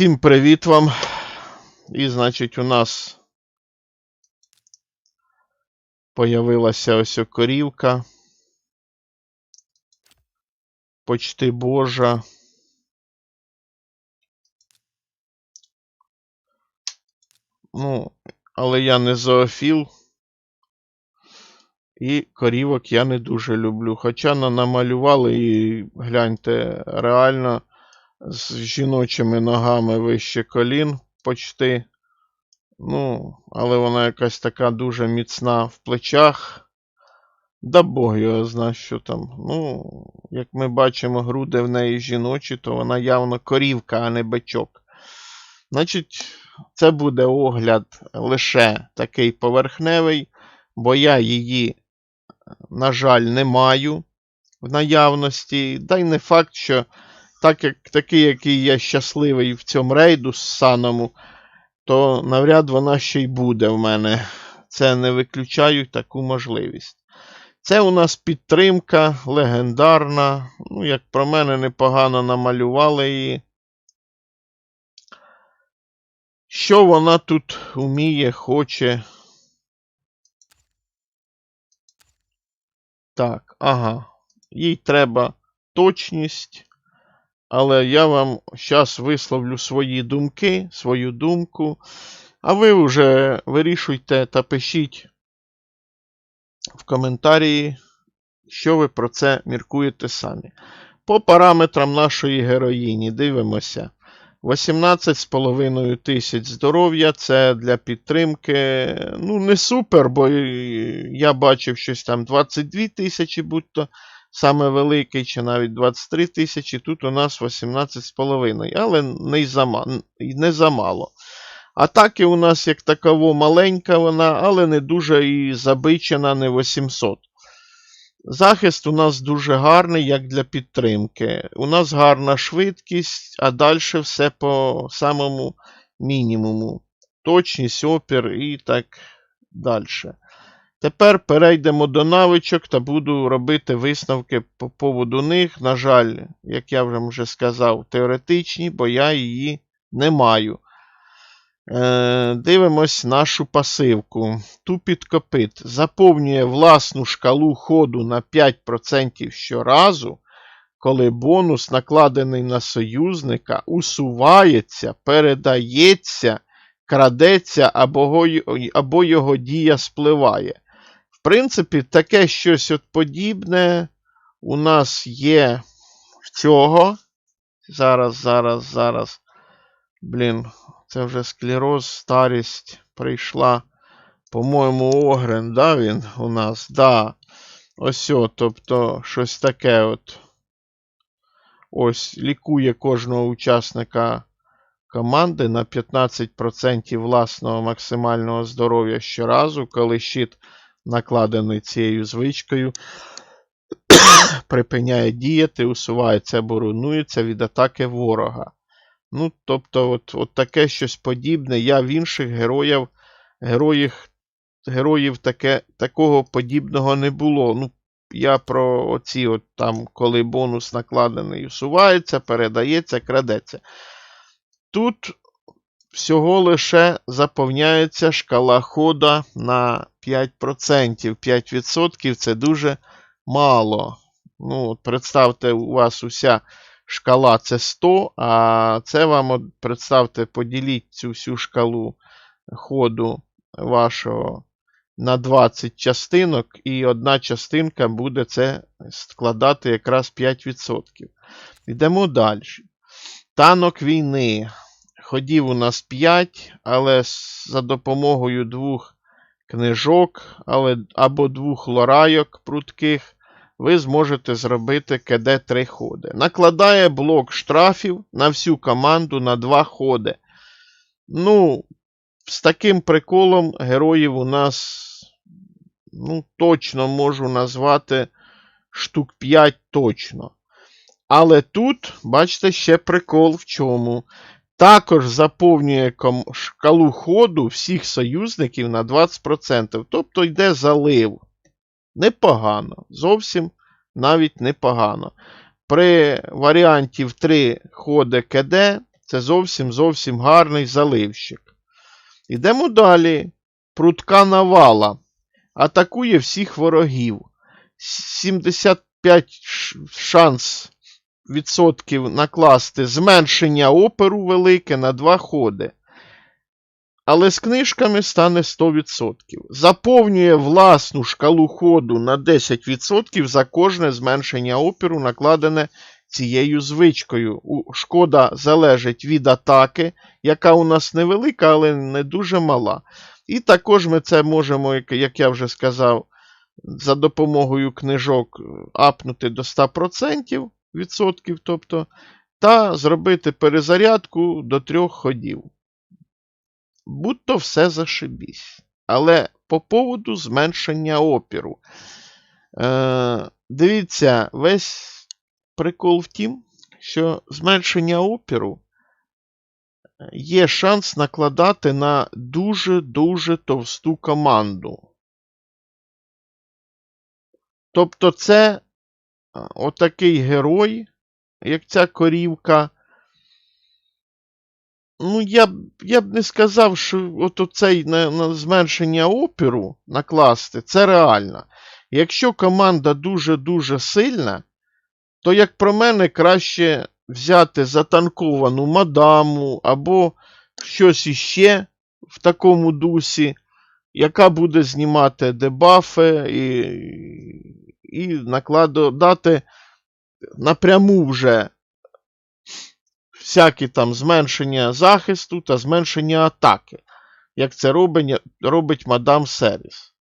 Всім привіт вам. І, значить, у нас появилася ось корівка. Почти Божа. Ну, але я не зоофіл. І корівок я не дуже люблю. Хоча на- намалювали і гляньте, реально з жіночими ногами вище колін почти. Ну, але вона якась така дуже міцна в плечах. Да Бог його зна, що там. Ну, як ми бачимо, груди в неї жіночі, то вона явно корівка, а не бичок. Значить, це буде огляд лише такий поверхневий, бо я її, на жаль, не маю в наявності. Да й не факт, що так як такий, який я щасливий в цьому рейду з саному, то навряд вона ще й буде в мене. Це не виключаю таку можливість. Це у нас підтримка легендарна. Ну, як про мене, непогано намалювали її. Що вона тут вміє, хоче. Так, ага. Їй треба точність. Але я вам зараз висловлю свої думки, свою думку. А ви вже вирішуйте та пишіть в коментарі, що ви про це міркуєте самі. По параметрам нашої героїні дивимося. 18,5 тисяч здоров'я це для підтримки. Ну, не супер, бо я бачив щось там 22 тисячі, будь-то саме великий, чи навіть 23 тисячі. Тут у нас 18,5, але не, й зама... не замало. Атаки у нас, як таково, маленька вона, але не дуже і забичена, не 800. Захист у нас дуже гарний, як для підтримки. У нас гарна швидкість, а далі все по самому мінімуму. Точність, опір і так далі. Тепер перейдемо до навичок та буду робити висновки по поводу них. На жаль, як я вже сказав, теоретичні, бо я її не маю. Е, Дивимось нашу пасивку. Тупіт копит заповнює власну шкалу ходу на 5% щоразу, коли бонус, накладений на союзника, усувається, передається, крадеться або його дія спливає. В принципі, таке щось от подібне у нас є в цього. Зараз, зараз, зараз. Блін, це вже склероз, старість прийшла. По-моєму, Огрен, да, він у нас? Да. Ось, о, тобто, щось таке от. Ось, лікує кожного учасника команди на 15% власного максимального здоров'я щоразу, коли щит, накладений цією звичкою, припиняє діяти, усувається або руйнується від атаки ворога. Ну, тобто, от, от таке щось подібне. Я в інших героїв, героїв, героїв таке, такого подібного не було. Ну, Я про оці, от там, коли бонус накладений, усувається, передається, крадеться. Тут всього лише заповняється шкала хода на 5%. 5% це дуже мало. Ну, от Представте, у вас уся шкала це 100, а це вам, от, представте, поділіть цю всю шкалу ходу вашого на 20 частинок, і одна частинка буде це складати якраз 5%. Йдемо далі. Танок війни. Ходів у нас 5, але за допомогою двох книжок або двох лорайок прутких ви зможете зробити КД 3 ходи. Накладає блок штрафів на всю команду на 2 ходи. Ну, з таким приколом героїв у нас, ну, точно можу назвати штук 5 точно. Але тут, бачите, ще прикол в чому. Також заповнює шкалу ходу всіх союзників на 20%. Тобто йде залив. Непогано. Зовсім навіть непогано. При варіанті в 3 ходи КД Це зовсім зовсім гарний заливщик. Ідемо далі. Прутка навала. Атакує всіх ворогів. 75 шанс відсотків накласти зменшення оперу велике на два ходи. Але з книжками стане 100%. Заповнює власну шкалу ходу на 10% за кожне зменшення оперу, накладене цією звичкою. Шкода залежить від атаки, яка у нас невелика, але не дуже мала. І також ми це можемо, як- я вже сказав, за допомогою книжок апнути до 100% відсотків, тобто, та зробити перезарядку до трьох ходів. Будь-то все зашибісь. Але по поводу зменшення опіру. Е, дивіться, весь прикол в тім, що зменшення опіру е, є шанс накладати на дуже-дуже товсту команду. Тобто це отакий герой, як ця корівка. Ну, я б, я б не сказав, що от оцей на, на зменшення опіру накласти, це реально. Якщо команда дуже-дуже сильна, то, як про мене, краще взяти затанковану мадаму або щось іще в такому дусі, яка буде знімати дебафи і, і накладати напряму вже всякі там зменшення захисту та зменшення атаки, як це робить, робить мадам Серіс.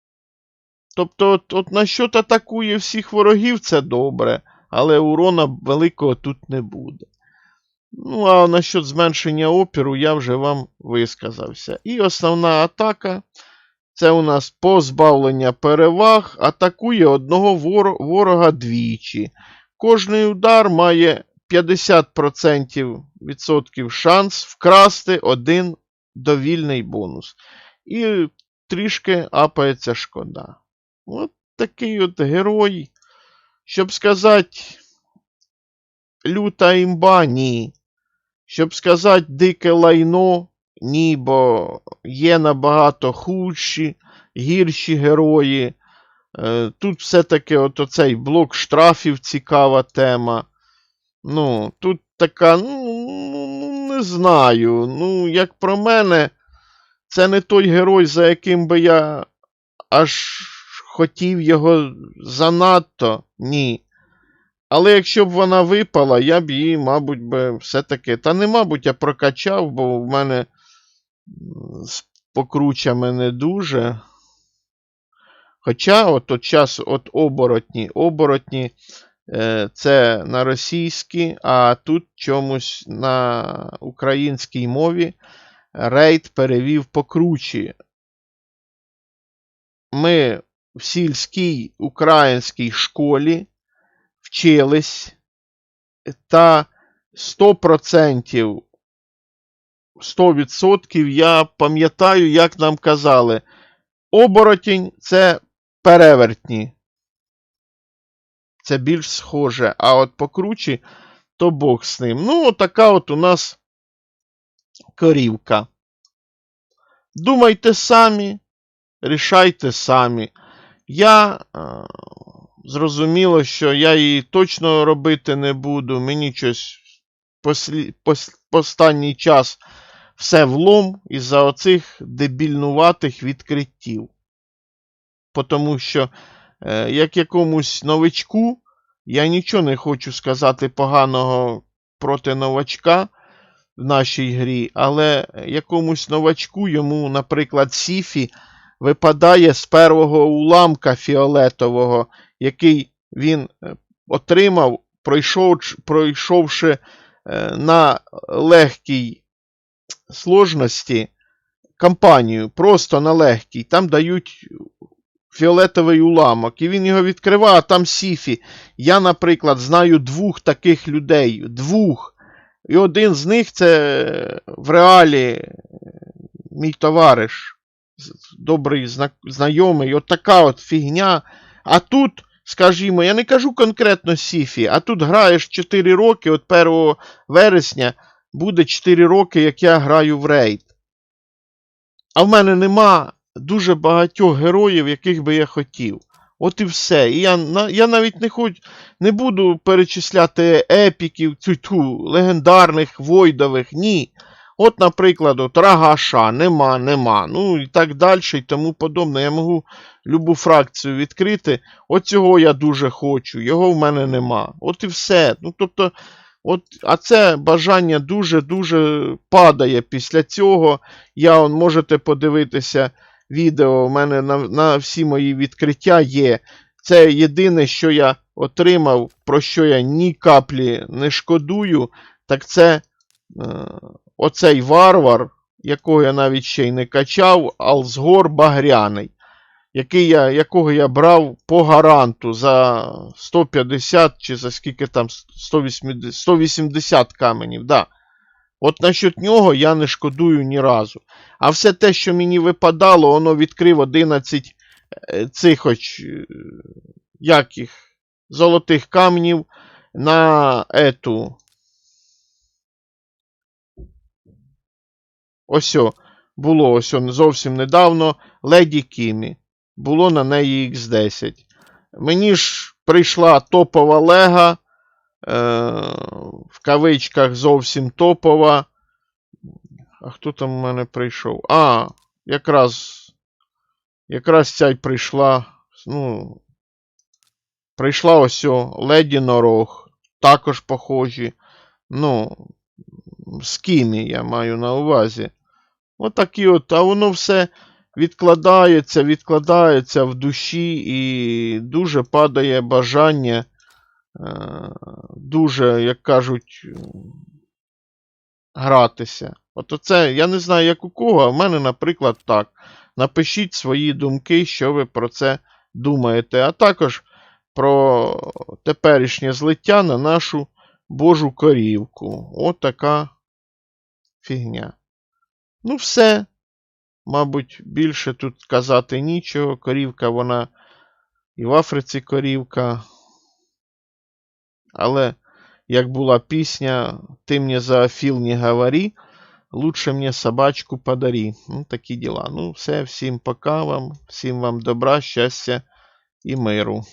Тобто, от, от на що атакує всіх ворогів, це добре, але урона великого тут не буде. Ну, а насчет зменшення опіру я вже вам висказався. І основна атака це у нас позбавлення переваг, атакує одного вор- ворога двічі. Кожний удар має 50% відсотків шанс вкрасти один довільний бонус. І трішки апається шкода. От такий от герой. Щоб сказати, люта імба, ні. Щоб сказати дике лайно, ні, бо є набагато худші, гірші герої. Е, Тут все-таки от оцей блок штрафів цікава тема. Ну, тут така, ну, ну, не знаю. Ну, як про мене, це не той герой, за яким би я аж хотів його занадто. Ні. Але якщо б вона випала, я б її, мабуть, би все-таки. Та не, мабуть, я прокачав, бо в мене з покручами не дуже. Хоча, от, от час от оборотні. Оборотні е, це на російській, а тут чомусь на українській мові рейд перевів покручі. Ми в сільській українській школі вчились та 100%, 100% я пам'ятаю, як нам казали, оборотінь це перевертні. Це більш схоже, а от покручі, то Бог з ним. Ну, така от у нас корівка. Думайте самі, рішайте самі. Я е, зрозуміло, що я її точно робити не буду. Мені щось послі, пос, останній час все влом із-за оцих дебільнуватих відкриттів. Тому що, е, як якомусь новичку, я нічого не хочу сказати поганого проти новачка в нашій грі, але якомусь новачку йому, наприклад, Сіфі випадає з первого уламка фіолетового, який він е, отримав, пройшов, пройшовши е, на легкій сложності кампанію, просто на легкій. Там дають фіолетовий уламок, і він його відкриває, а там Сіфі. Я, наприклад, знаю двох таких людей. Двох. І один з них це в реалі мій товариш, добрий знайомий, от така от фігня. А тут, скажімо, я не кажу конкретно Сіфі, а тут граєш 4 роки, от 1 вересня буде 4 роки, як я граю в рейд. А в мене нема дуже багатьох героїв, яких би я хотів. От і все. І я, я навіть не хоч, не буду перечисляти епіків, цю, легендарних, войдових. Ні. От, наприклад, от Рагаша, нема, нема. Ну і так далі, і тому подобне. Я можу любу фракцію відкрити. От цього я дуже хочу, його в мене нема. От і все. Ну, тобто, от, а це бажання дуже-дуже падає після цього. Я он, можете подивитися відео. У мене на, на всі мої відкриття є. Це єдине, що я отримав, про що я ні каплі не шкодую, так це е, оцей варвар, якого я навіть ще й не качав, Алзгор Багряний, який я, якого я брав по гаранту за 150 чи за скільки там 180, 180 каменів. Да. От насчет нього я не шкодую ні разу. А все те, що мені випадало, воно відкрив 11 е, цих оч, е, як їх, золотих камнів на ету. Ось було ось зовсім недавно Леді Кімі. Було на неї X10. Мені ж прийшла топова лега. Е, в кавичках зовсім топова. А хто там у мене прийшов? А, якраз. Якраз ця й прийшла. Ну. Прийшла ось о, Леді Норог. Також похожі. Ну. Кімі я маю на увазі. Отакі от, а воно все відкладається, відкладається в душі і дуже падає бажання. е, Дуже, як кажуть, гратися. От оце, я не знаю, як у кого, а в мене, наприклад, так. Напишіть свої думки, що ви про це думаєте, а також про теперішнє злиття на нашу Божу корівку. От така фігня. Ну, все. Мабуть, більше тут казати нічого. Корівка, вона і в Африці корівка. Але, як була пісня, ти мені за Афіл не говори, лучше мне собачку подари. Ну, такі діла. Ну, все, всім пока вам, всім вам добра, щастя і миру.